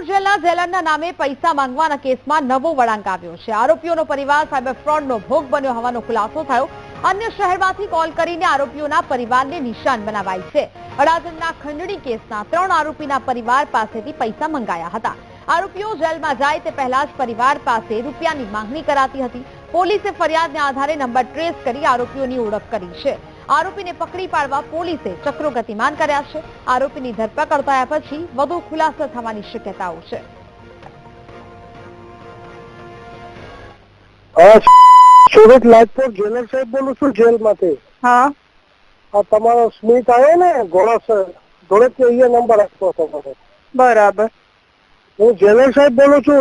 રાજકોટ જેલરના નામે પૈસા માંગવાના કેસમાં નવો વળાંક આવ્યો છે. આરોપીઓનો પરિવાર સાયબર ફ્રોડનો ભોગ બન્યો હોવાનો ખુલાસો થયો. અન્ય શહેરમાંથી કોલ કરીને આરોપીઓના પરિવારને નિશાન બનાવાય છે. અડાજણના ખંડણી કેસના ત્રણ આરોપીના પરિવાર પાસેથી પૈસા મંગાયા હતા. આરોપીઓ જેલમાં જાય તે પહેલા જ પરિવાર પાસે રૂપિયાની માંગણી કરાતી હતી. પોલીસે ફરિયાદને આધારે નંબર ટ્રેસ કરી આરોપીઓની ઓળખ કરી છે. આરોપીને પકડી પાડવા પોલીસે ચક્રો ગતિમાન કર્યા છે. આરોપીની ધરપકડ થયા પછી વધુ ખુલાસો થવાની શક્યતાઓ છે. સુરત લાજપોર જેલર સાહેબ બોલું છું જેલમાંથી. હા. તમારો સ્મિત આવ્યો ને ઘોડા ધોળેથી અહીંયા નંબર આપ્યો તમારો બરાબર. હું જેલર સાહેબ બોલું છું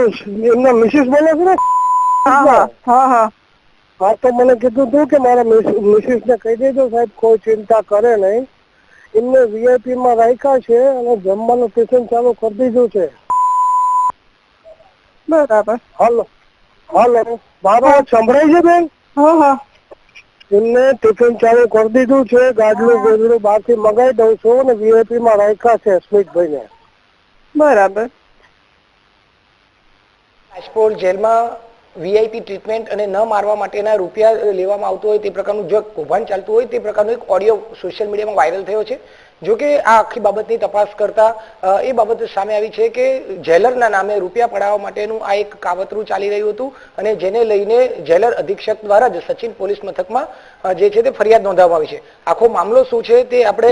એમના મિસિસ બોલો છો ને? હા હા. હા તો મને કીધું હતું કે મારા મિસિસ ને કહી દેજો સાહેબ કોઈ ચિંતા કરે નહીં. એમને વીઆઈપી માં રાખ્યા છે અને જમવાનું ટિફિન ચાલુ કરી દીધું છે. બરાબર. હાલો. હાલો. મારો સંભળાય છે બેન? હા હા. એમને ટિફિન ચાલુ કરી દીધું છે. ગાડલું ગોદડું બહારથી મગાવી દઉં છું અને વીઆઈપી માં રાખ્યા છે સ્મિતભાઈ ને બરાબર. રાજકોટ જેલમાં વીઆઈપી ટ્રીટમેન્ટ અને ન મારવા માટેના રૂપિયા લેવામાં આવતું હોય તે પ્રકારનું જો કૌભાંડ ચાલતું હોય તે પ્રકારનો એક ઓડિયો સોશિયલ મીડિયામાં વાયરલ થયો છે. જો કે આ આખી બાબતની તપાસ કરતા એ બાબત સામે આવી છે કે જેલરના નામે રૂપિયા પડાવવા માટેનું આ એક કાવતરું ચાલી રહ્યું હતું અને જેને લઈને જેલર અધિક્ષક દ્વારા જ સચિન પોલીસ મથકમાં જે છે તે ફરિયાદ નોંધાવવામાં આવી છે. આખો મામલો શું છે તે આપણે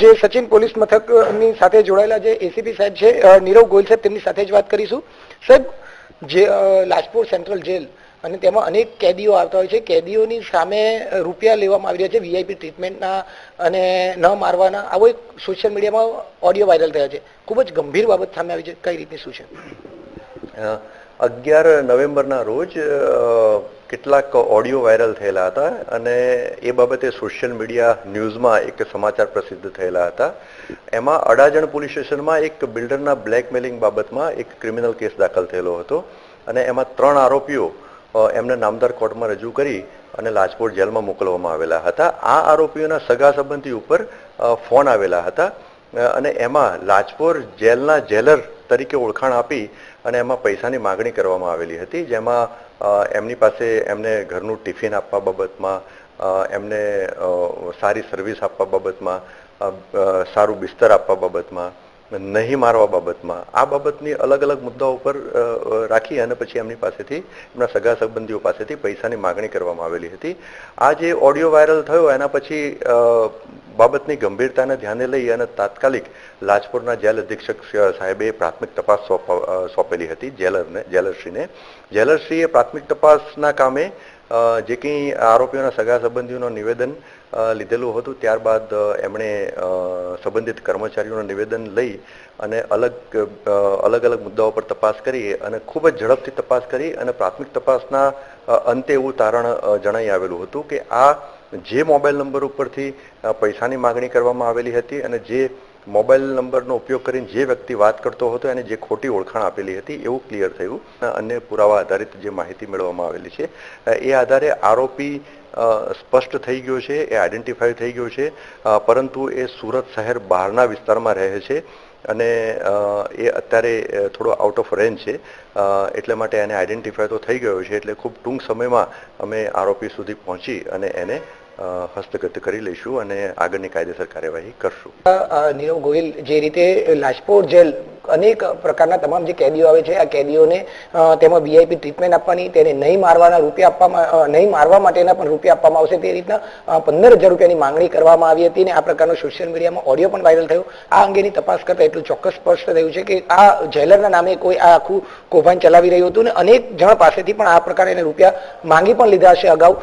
જે સચિન પોલીસ મથકની સાથે જોડાયેલા જે એસીપી સાહેબ છે નીરવ ગોયલ સાહેબ તેમની સાથે જ વાત કરીશું. સાહેબ જે લાજપોર સેન્ટ્રલ જેલ અને તેમાં અનેક કેદીઓ આવતા હોય છે. કેદીઓની સામે રૂપિયા લેવામાં આવી રહ્યા છે વીઆઈપી ટ્રીટમેન્ટના અને ન મારવાના. આવો એક સોશિયલ મીડિયામાં ઓડિયો વાયરલ થયા છે. ખૂબ જ ગંભીર બાબત સામે આવી છે. કઈ રીતની શું છે? અગિયાર નવેમ્બરના રોજ કેટલાક ઓડિયો વાયરલ થયેલા હતા અને એ બાબતે સોશિયલ મીડિયા ન્યૂઝમાં એક સમાચાર પ્રસિદ્ધ થયેલા હતા. એમાં અડાજણ પોલીસ સ્ટેશનમાં એક બિલ્ડરના બ્લેકમેલિંગ બાબતમાં એક ક્રિમિનલ કેસ દાખલ થયેલો હતો અને એમાં ત્રણ આરોપીઓ એમને નામદાર કોર્ટમાં રજૂ કરી અને લાજપોર જેલમાં મોકલવામાં આવેલા હતા. આ આરોપીઓના સગા સંબંધી ઉપર ફોન આવેલા હતા. અને એમાં લાજપોર જેલના જેલર તરીકે ઓળખાણ આપી અને એમાં પૈસાની માગણી કરવામાં આવેલી હતી, જેમાં એમની પાસે એમને ઘરનું ટિફિન આપવા બાબતમાં એમને સારી સર્વિસ આપવા બાબતમાં સારું બિસ્તર આપવા બાબતમાં, નહીં મારવા બાબતમાં, આ બાબતની અલગ અલગ મુદ્દાઓ ઉપર રાખી અને પછી એમની પાસેથી, એમના સગા સંબંધીઓ પાસેથી પૈસાની માગણી કરવામાં આવેલી હતી. આ જે ઓડિયો વાયરલ થયો, એના પછી બાબતની ગંભીરતાને ધ્યાને લઈ અને તાત્કાલિક લાજપોરના જેલ અધિક્ષક સાહેબે પ્રાથમિક તપાસ સોંપ- સોંપેલી હતી જેલરને, જેલરશ્રીને. જેલરશ્રીએ પ્રાથમિક તપાસના કામે જે કંઈ આરોપીઓના સગા સંબંધીઓનું નિવેદન લીધેલું હતું, ત્યારબાદ એમણે સંબંધિત કર્મચારીઓનું નિવેદન લઈ અને અલગ અલગ અલગ મુદ્દાઓ પર તપાસ કરી અને ખૂબ જ ઝડપથી તપાસ કરી અને પ્રાથમિક તપાસના અંતે એવું તારણ જણાઈ આવેલું હતું કે આ જે મોબાઈલ નંબર ઉપરથી પૈસાની માગણી કરવામાં આવેલી હતી અને જે મોબાઈલ નંબરનો ઉપયોગ કરીને જે વ્યક્તિ વાત કરતો હતો એને જે ખોટી ઓળખાણ આપેલી હતી, એવું ક્લિયર થયું. અન્ય પુરાવા આધારિત જે માહિતી મેળવવામાં આવેલી છે એ આધારે આરોપી સ્પષ્ટ થઈ ગયો છે, એ આઈડેન્ટિફાઈ થઈ ગયો છે પરંતુ એ સુરત શહેર બહારના વિસ્તારમાં રહે છે. અને એ અત્યારે થોડો આઉટ ઓફ રેન્જ છે. એટલા માટે એને આઈડેન્ટિફાય તો થઈ ગયો છે, એટલે ખૂબ ટૂંક સમયમાં અમે આરોપી સુધી પહોંચી અને એને હસ્તગત કરી લઈશું અને આગળની કાયદેસર કાર્યવાહી કરશું. નીરવ ગોહિલ જે રીતે લાજપોર જેલ અનેક પ્રકારના તમામ જે કેદીઓ આવે છે, આ કેદીઓને તેમાં વીઆઈપી ટ્રીટમેન્ટ આપવાની, તેને નહીં મારવાના રૂપિયા આપવામાં નહીં મારવા માટેના પણ રૂપિયા આપવામાં આવશે. તે રીતના પંદર હજાર રૂપિયાની માંગણી કરવામાં આવી હતી અને આ પ્રકારનો સોશિયલ મીડિયામાં ઓડિયો પણ વાયરલ થયો. આ અંગેની તપાસ કરતા એટલું ચોક્કસ સ્પષ્ટ થયું છે કે આ જેલરના નામે કોઈ આ આખું કૌભાંડ ચલાવી રહ્યું હતું અને અનેક જણ પાસેથી પણ આ પ્રકારે એને રૂપિયા માંગી પણ લીધા છે અગાઉ.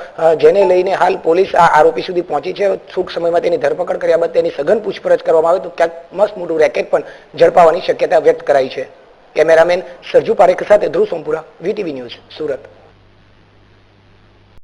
જેને લઈને હાલ પોલીસ આ આરોપી સુધી પહોંચી છે. ટૂંક સમયમાં તેની ધરપકડ કર્યા બાદ તેની સઘન પૂછપરછ કરવામાં આવે તો ક્યાંક મસ્ત મોટું રેકેટ પણ ઝડપાવાની શક્યતા વ્યક્ત કરાઈ છે. કેમેરામેન સરજુ પારેખ સાથે ધ્રુવ સોમપુરા વીટીવી ન્યૂઝ સુરત.